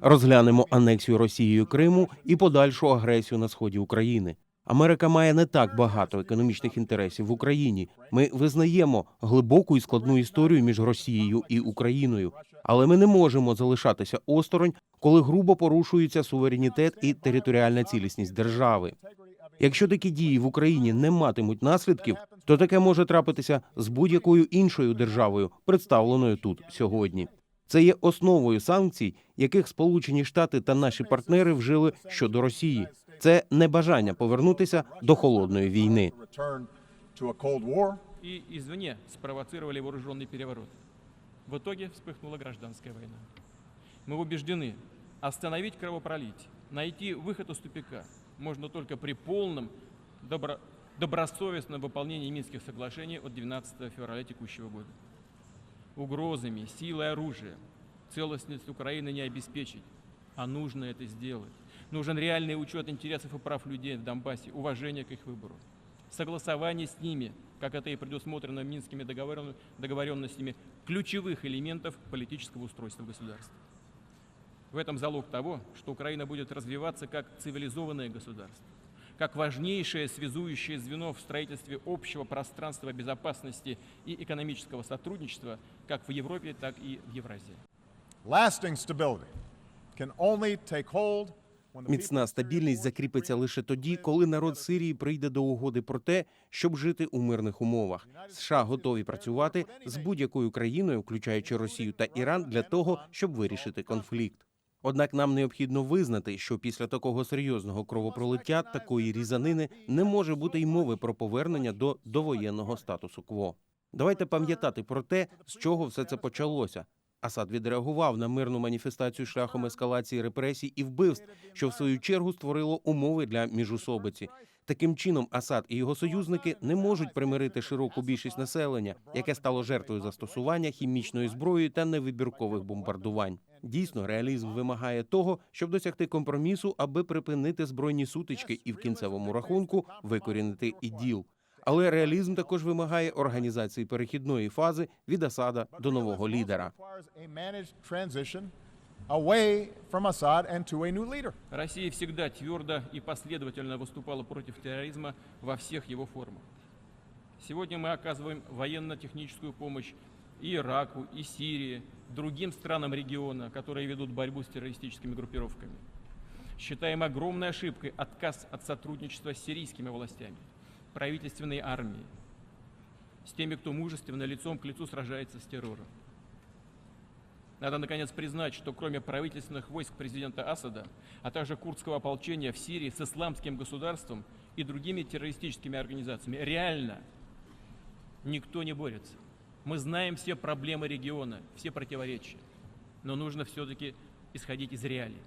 Розглянемо анексію Росією Криму і подальшу агресію на сході України. Америка має не так багато економічних інтересів в Україні. Ми визнаємо глибоку і складну історію між Росією і Україною, але ми не можемо залишатися осторонь, коли грубо порушується суверенітет і територіальна цілісність держави. Якщо такі дії в Україні не матимуть наслідків, то таке може трапитися з будь-якою іншою державою, представленою тут сьогодні. Це є основою санкцій, яких Сполучені Штати та наші партнери вжили щодо Росії. Це небажання повернутися до холодної війни. Return to a Cold War. и извне спровоцировали вооруженный переворот. В итоге вспыхнула гражданская война. Мы убеждены, остановить кровопролитие, найти выход из тупика можно только при полном добро- добросовестном выполнении Минских соглашений от 12 февраля текущего года. Угрозами, силой оружия целостность Украины не обеспечить, а нужно это сделать. Нужен реальный учет интересов и прав людей в Донбассе, уважение к их выбору согласование с ними, как это и предусмотрено Минскими договорен- договоренностями, ключевых элементов политического устройства государства. В этом залог того, что Украина будет развиваться как цивилизованное государство, как важнейшее связующее звено в строительстве общего пространства безопасности и экономического сотрудничества как в Европе, так и в Евразии. Lasting stability can only take hold Міцна стабільність закріпиться лише тоді, коли народ Сирії прийде до угоди про те, щоб жити у мирних умовах. США готові працювати з будь-якою країною, включаючи Росію та Іран, для того, щоб вирішити конфлікт. Однак нам необхідно визнати, що після такого серйозного кровопролиття такої різанини не може бути й мови про повернення до довоєнного статусу кво. Давайте пам'ятати про те, з чого все це почалося. Асад відреагував на мирну маніфестацію шляхом ескалації репресій і вбивств, що в свою чергу створило умови для міжусобиці. Таким чином, Асад і його союзники не можуть примирити широку більшість населення, яке стало жертвою застосування хімічної зброї та невибіркових бомбардувань. Дійсно, реалізм вимагає того, щоб досягти компромісу, аби припинити збройні сутички і в кінцевому рахунку викорінити іділ. Але реалізм також вимагає організації перехідної фази від Асада до нового лідера. requires a managed transition away from Assad and to a new leader. Россия всегда твердо и последовательно выступала против терроризма во всех его формах. Сегодня мы оказываем военно-техническую помощь и Ираку, и Сирии, другим странам региона, которые ведут борьбу с террористическими группировками. Считаем огромной ошибкой отказ от сотрудничества с сирийскими властями, Правительственной армией, с теми, кто мужественно лицом к лицу сражается с террором. Надо, наконец, признать, что кроме правительственных войск президента Асада, а также курдского ополчения в Сирии с исламским государством и другими террористическими организациями, реально никто не борется. Мы знаем все проблемы региона, все противоречия, но нужно все-таки исходить из реалий.